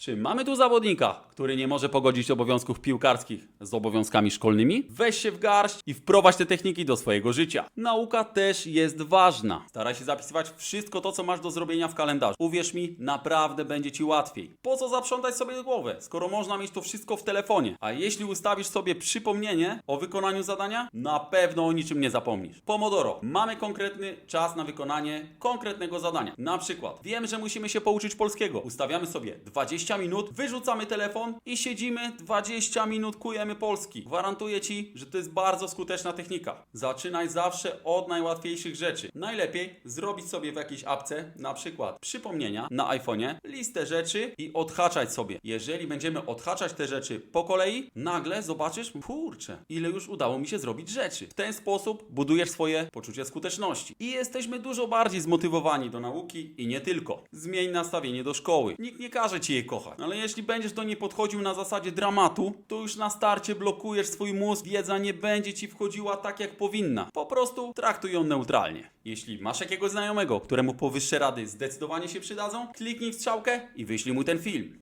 Czy mamy tu zawodnika, który nie może pogodzić obowiązków piłkarskich z obowiązkami szkolnymi? Weź się w garść i wprowadź te techniki do swojego życia. Nauka też jest ważna. Staraj się zapisywać wszystko to, co masz do zrobienia w kalendarzu. Uwierz mi, naprawdę będzie ci łatwiej. Po co zaprzątać sobie głowę, skoro można mieć to wszystko w telefonie? A jeśli ustawisz sobie przypomnienie o wykonaniu zadania, na pewno o niczym nie zapomnisz. Pomodoro. Mamy konkretny czas na wykonanie konkretnego zadania. Na przykład, wiem, że musimy się pouczyć polskiego. Ustawiamy sobie 20 minut, wyrzucamy telefon i siedzimy 20 minut kujemy polski. Gwarantuję Ci, że to jest bardzo skuteczna technika. Zaczynaj zawsze od najłatwiejszych rzeczy. Najlepiej zrobić sobie w jakiejś apce, na przykład przypomnienia na iPhone'ie, listę rzeczy i odhaczać sobie. Jeżeli będziemy odhaczać te rzeczy po kolei, nagle zobaczysz, kurczę, ile już udało mi się zrobić rzeczy. W ten sposób budujesz swoje poczucie skuteczności. I jesteśmy dużo bardziej zmotywowani do nauki i nie tylko. Zmień nastawienie do szkoły. Nikt nie każe ci jej Ale jeśli będziesz do niej podchodził na zasadzie dramatu, to już na starcie blokujesz swój mózg. Wiedza nie będzie ci wchodziła tak jak powinna. Po prostu traktuj ją neutralnie. Jeśli masz jakiegoś znajomego, któremu powyższe rady zdecydowanie się przydadzą, kliknij w strzałkę i wyślij mu ten film.